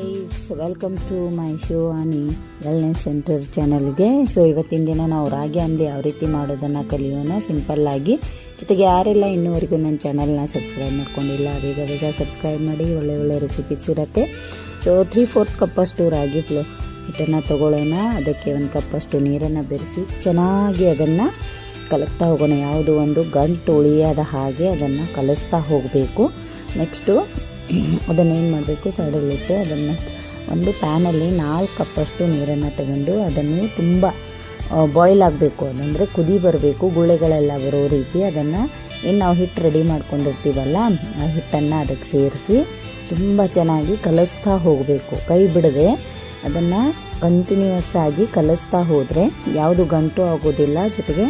Guys welcome to ಮೈ ಆನಿ wellness center ಚಾನಲ್ಗೆ ಸೊ ಇವತ್ತಿನ ದಿನ ನಾವು ರಾಗಿ ಅಂಬಲಿ ಯಾವ ರೀತಿ ಮಾಡೋದನ್ನು ಕಲಿಯೋಣ. ಸಿಂಪಲ್ಲಾಗಿ ಜೊತೆಗೆ ಯಾರೆಲ್ಲ ಇನ್ನೂವರೆಗೂ ನನ್ನ ಚಾನಲ್ನ ಸಬ್ಸ್ಕ್ರೈಬ್ ಮಾಡ್ಕೊಂಡಿಲ್ಲ, ಬೇಗ ಬೇಗ ಸಬ್ಸ್ಕ್ರೈಬ್ ಮಾಡಿ, ಒಳ್ಳೆ ಒಳ್ಳೆ ರೆಸಿಪೀಸ್ ಇರುತ್ತೆ. ಸೊ ತ್ರೀ ಫೋರ್ತ್ ಕಪ್ಪಷ್ಟು ರಾಗಿ ಫ್ಲೋ ಹಿಟ್ಟನ್ನು ತೊಗೊಳ್ಳೋಣ. ಅದಕ್ಕೆ ಒಂದು ಕಪ್ಪಷ್ಟು ನೀರನ್ನು ಬೆರೆಸಿ, ಚೆನ್ನಾಗಿ ಅದನ್ನು ಕಲಕ್ತಾ ಹೋಗೋಣ. ಯಾವುದು ಒಂದು ಗಂಟು ಉಳಿಯದ ಹಾಗೆ ಅದನ್ನು ಕಲಿಸ್ತಾ ಹೋಗಬೇಕು. ನೆಕ್ಸ್ಟು ಅದನ್ನೇನು ಮಾಡಬೇಕು? ಸೈಡಲ್ಲಿಟ್ಟು ಅದನ್ನು ಒಂದು ಪ್ಯಾನಲ್ಲಿ ನಾಲ್ಕು ಕಪ್ಪಷ್ಟು ನೀರನ್ನು ತಗೊಂಡು ಅದನ್ನು ತುಂಬ ಬಾಯ್ಲ್ ಆಗಬೇಕು. ಅದಂದರೆ ಕುದಿ ಬರಬೇಕು. ಗುಳೆಗಳೆಲ್ಲ ಬರೋ ರೀತಿ ಅದನ್ನು ಏನು ನಾವು ಹಿಟ್ಟು ರೆಡಿ ಮಾಡ್ಕೊಂಡಿರ್ತೀವಲ್ಲ, ಆ ಹಿಟ್ಟನ್ನು ಅದಕ್ಕೆ ಸೇರಿಸಿ ತುಂಬ ಚೆನ್ನಾಗಿ ಕಲಿಸ್ತಾ ಹೋಗಬೇಕು. ಕೈ ಬಿಡದೆ ಅದನ್ನು ಕಂಟಿನ್ಯೂಸ್ ಆಗಿ ಕಲಿಸ್ತಾ ಹೋದರೆ ಯಾವುದು ಗಂಟು ಆಗೋದಿಲ್ಲ, ಜೊತೆಗೆ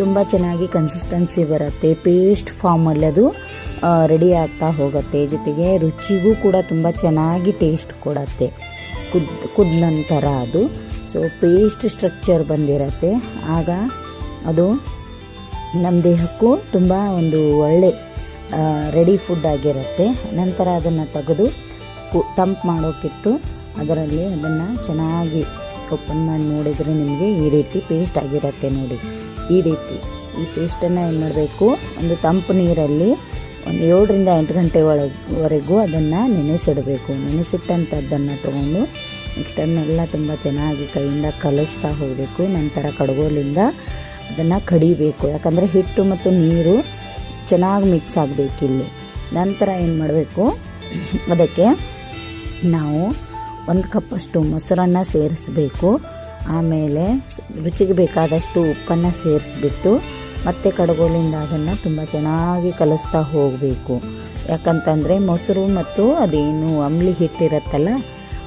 ತುಂಬ ಚೆನ್ನಾಗಿ ಕನ್ಸಿಸ್ಟೆನ್ಸಿ ಬರುತ್ತೆ. ಪೇಸ್ಟ್ ಫಾರ್ಮಲ್ಲಿ ಅದು ರೆಡಿ ಆಗ್ತಾ ಹೋಗುತ್ತೆ. ಜೊತೆಗೆ ರುಚಿಗೂ ಕೂಡ ತುಂಬ ಚೆನ್ನಾಗಿ ಟೇಸ್ಟ್ ಕೊಡತ್ತೆ. ಕುದ್, ಕುದ ನಂತರ ಅದು. ಸೊ ಪೇಸ್ಟ್ ಸ್ಟ್ರಕ್ಚರ್ ಬಂದಿರತ್ತೆ. ಆಗ ಅದು ನಮ್ಮ ದೇಹಕ್ಕೂ ತುಂಬ ಒಂದು ಒಳ್ಳೆ ರೆಡಿ ಫುಡ್ ಆಗಿರುತ್ತೆ. ನಂತರ ಅದನ್ನು ತೆಗೆದು ಕು, ತಂಪು ಮಾಡೋಕ್ಕಿಟ್ಟು ಅದರಲ್ಲಿ ಅದನ್ನು ಚೆನ್ನಾಗಿ ಓಪನ್ ಮಾಡಿ ನೋಡಿದರೆ ನಿಮಗೆ ಈ ರೀತಿ ಪೇಸ್ಟ್ ಆಗಿರುತ್ತೆ ನೋಡಿ. ಈ ರೀತಿ ಈ ಪೇಸ್ಟನ್ನು ಏನು ಮಾಡಬೇಕು? ಒಂದು ತಂಪು ನೀರಲ್ಲಿ ಒಂದು ಏಳರಿಂದ ಎಂಟು ಗಂಟೆ ಒಳವರೆಗೂ ಅದನ್ನು ನೆನೆಸಿಡಬೇಕು. ನೆನೆಸಿಟ್ಟಂಥದ್ದನ್ನು ತೊಗೊಂಡು ನೆಕ್ಸ್ಟ್ ಅದನ್ನೆಲ್ಲ ತುಂಬ ಚೆನ್ನಾಗಿ ಕೈಯಿಂದ ಕಲಿಸ್ತಾ ಹೋಗಬೇಕು. ನಂತರ ಕಡಗೋಲಿಂದ ಅದನ್ನು ಕಡಿಬೇಕು. ಯಾಕಂದರೆ ಹಿಟ್ಟು ಮತ್ತು ನೀರು ಚೆನ್ನಾಗಿ ಮಿಕ್ಸ್ ಆಗಬೇಕಿಲ್ಲಿ ನಂತರ ಏನು ಮಾಡಬೇಕು? ಅದಕ್ಕೆ ನಾವು ಒಂದು ಕಪ್ಪಷ್ಟು ಮೊಸರನ್ನು ಸೇರಿಸಬೇಕು. ಆಮೇಲೆ ರುಚಿಗೆ ಬೇಕಾದಷ್ಟು ಉಪ್ಪನ್ನು ಸೇರಿಸ್ಬಿಟ್ಟು ಮತ್ತೆ ಕಡಗೋಲಿಂದ ಅದನ್ನು ತುಂಬ ಚೆನ್ನಾಗಿ ಕಲಿಸ್ತಾ ಹೋಗಬೇಕು. ಯಾಕಂತಂದರೆ ಮೊಸರು ಮತ್ತು ಅದೇನು ಅಂಬ್ಲಿ ಹಿಟ್ಟಿರುತ್ತಲ್ಲ,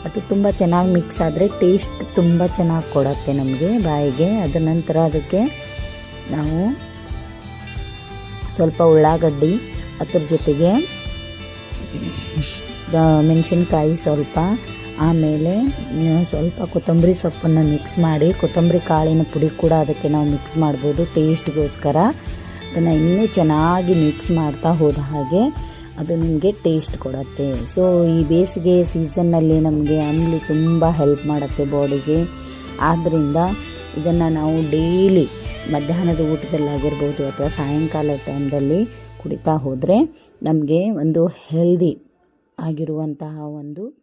ಅದು ತುಂಬ ಚೆನ್ನಾಗಿ ಮಿಕ್ಸ್ ಆದರೆ ಟೇಸ್ಟ್ ತುಂಬ ಚೆನ್ನಾಗಿ ಕೊಡುತ್ತೆ ನಮಗೆ ಬಾಯಿಗೆ. ಅದ ನಂತರ ಅದಕ್ಕೆ ನಾವು ಸ್ವಲ್ಪ ಉಳ್ಳಾಗಡ್ಡಿ, ಅದ್ರ ಜೊತೆಗೆ ಮೆಣಸಿನ್ಕಾಯಿ ಸ್ವಲ್ಪ ಆಮೇಲೆ ಸ್ವಲ್ಪ ಕೊತ್ತಂಬರಿ ಸೊಪ್ಪನ್ನು ಮಿಕ್ಸ್ ಮಾಡಿ, ಕೊತ್ತಂಬರಿ ಕಾಳಿನ ಪುಡಿ ಕೂಡ ಅದಕ್ಕೆ ನಾವು ಮಿಕ್ಸ್ ಮಾಡ್ಬೋದು ಟೇಸ್ಟ್ಗೋಸ್ಕರ ಅದನ್ನು ಇನ್ನೂ ಚೆನ್ನಾಗಿ ಮಿಕ್ಸ್ ಮಾಡ್ತಾ ಹೋದ ಹಾಗೆ ಅದು ನಿಮಗೆ ಟೇಸ್ಟ್ ಕೊಡುತ್ತೆ. ಸೊ ಈ ಬೇಸಿಗೆ ಸೀಸನ್ನಲ್ಲಿ ನಮಗೆ ಅಂಬ್ಲಿ ತುಂಬ ಹೆಲ್ಪ್ ಮಾಡುತ್ತೆ ಬಾಡಿಗೆ ಆದ್ದರಿಂದ ಇದನ್ನು ನಾವು ಡೈಲಿ ಮಧ್ಯಾಹ್ನದ ಊಟದಲ್ಲಾಗಿರ್ಬೋದು ಅಥವಾ ಸಾಯಂಕಾಲ ಟೈಮ್ದಲ್ಲಿ ಕುಡಿತಾ ಹೋದರೆ ನಮಗೆ ಒಂದು ಹೆಲ್ದಿ ಆಗಿರುವಂತಹ ಒಂದು